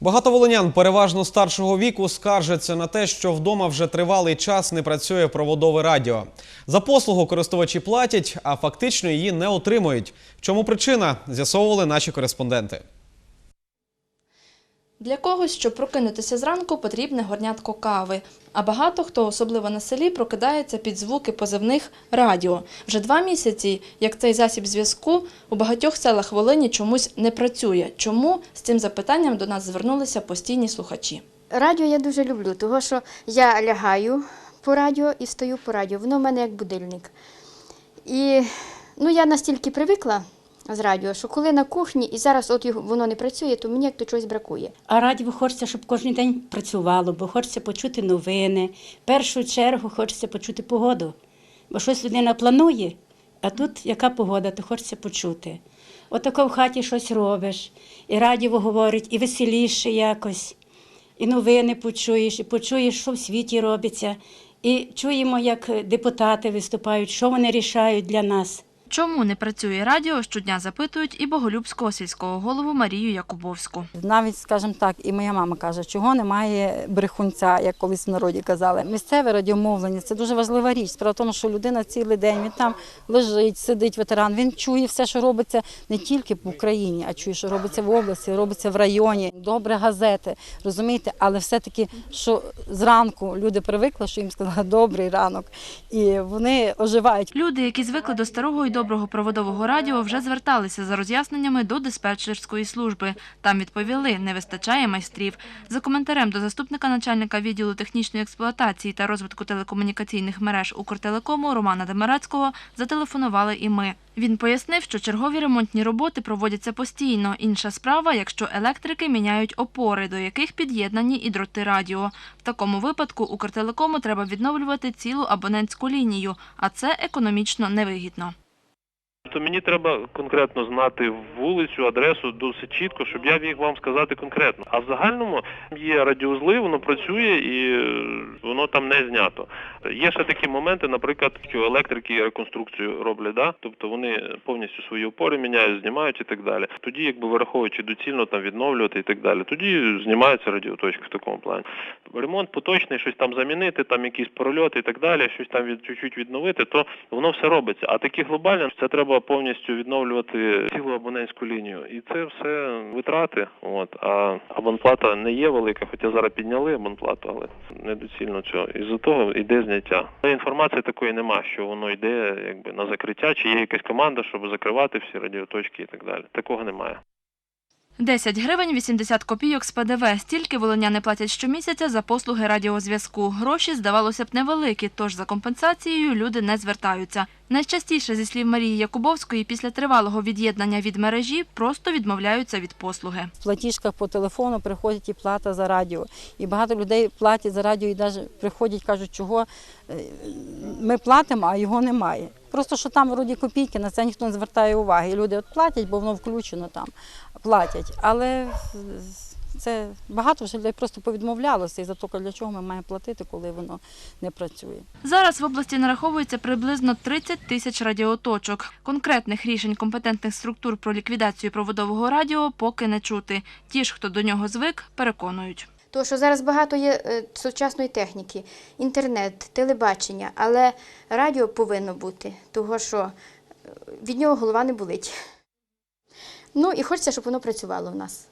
Багато волинян, переважно старшого віку, скаржаться на те, що вдома вже тривалий час не працює проводове радіо. За послугу користувачі платять, а фактично її не отримують. В чому причина? З'ясовували наші кореспонденти. Для когось, щоб прокинутися зранку, потрібне горнятко кави. А багато хто, особливо на селі, прокидається під звуки позивних радіо. Вже два місяці, як цей засіб зв'язку у багатьох селах Волині чомусь не працює. Чому з цим запитанням до нас звернулися постійні слухачі? Радіо я дуже люблю, тому що я лягаю по радіо і встаю по радіо. Воно в мене як будильник. І ну, я настільки привикла з радіо, що коли на кухні і зараз от воно не працює, то мені як то чогось бракує. А радіо хочеться, щоб кожен день працювало, бо хочеться почути новини. В першу чергу хочеться почути погоду. Бо щось людина планує, а тут яка погода, то хочеться почути. Отако в хаті щось робиш, і радіо говорить, і веселіше якось, і новини почуєш, і почуєш, що в світі робиться. І чуємо, як депутати виступають, що вони рішають для нас. Чому не працює радіо? Щодня запитують і Боголюбського сільського голову Марію Якубовську. Навіть, скажімо так, і моя мама каже, чого немає брехунця, як колись в народі казали. Місцеве радіомовлення це дуже важлива річ. Справа в тому, що людина цілий день він там лежить, сидить ветеран. Він чує все, що робиться не тільки в Україні, а чує, що робиться в області, робиться в районі. Добре газети, розумієте, але все-таки, що зранку люди привикли, що їм сказали добрий ранок, і вони оживають. Люди, які звикли до старого і доброго проводового радіо, вже зверталися за роз'ясненнями до диспетчерської служби. Там відповіли, не вистачає майстрів. За коментарем до заступника начальника відділу технічної експлуатації та розвитку телекомунікаційних мереж Укртелекому Романа Демарацького зателефонували і ми. Він пояснив, що чергові ремонтні роботи проводяться постійно. Інша справа, якщо електрики міняють опори, до яких під'єднані і дроти радіо. В такому випадку Укртелекому треба відновлювати цілу абонентську лінію, а це економічно невигідно. То мені треба конкретно знати вулицю, адресу досить чітко, щоб я міг вам сказати конкретно. А в загальному є радіузли, воно працює і е, воно там не знято. Є ще такі моменти, наприклад, що електрики реконструкцію роблять, да? тобто вони повністю свої опори міняють, знімають і так далі. Тоді, якби враховуючи доцільно там відновлювати і так далі, тоді знімаються радіоточки в такому плані. Ремонт поточний, щось там замінити, там якісь прольоти і так далі, щось там від чуть-чуть відновити, то воно все робиться. А такі глобальні це треба повністю відновлювати цілу абонентську лінію. І це все витрати. От а абонплата не є велика, хоча зараз підняли абонплату, але недоцільно цього. І з того йде зняття. Але Інформації такої нема, що воно йде якби на закриття, чи є якась команда, щоб закривати всі радіоточки і так далі. Такого немає. 10 гривень 80 копійок з ПДВ. Стільки волиняни платять щомісяця за послуги радіозв'язку. Гроші, здавалося б, невеликі, тож за компенсацією люди не звертаються. Найчастіше, зі слів Марії Якубовської, після тривалого від'єднання від мережі просто відмовляються від послуги. В платіжках по телефону приходить і плата за радіо. І багато людей платять за радіо і навіть приходять, кажуть, чого е, ми платимо, а його немає. Просто що там вроді копійки, на це ніхто не звертає уваги. Люди от платять, бо воно включено там, платять. Але це багато вже людей просто повідмовлялося і за то, для чого ми маємо платити, коли воно не працює. Зараз в області нараховується приблизно 30 тисяч радіоточок. Конкретних рішень компетентних структур про ліквідацію проводового радіо поки не чути. Ті ж, хто до нього звик, переконують. Тому що зараз багато є е, сучасної техніки, інтернет, телебачення, але радіо повинно бути, того що е, від нього голова не болить. Ну і хочеться, щоб воно працювало в нас.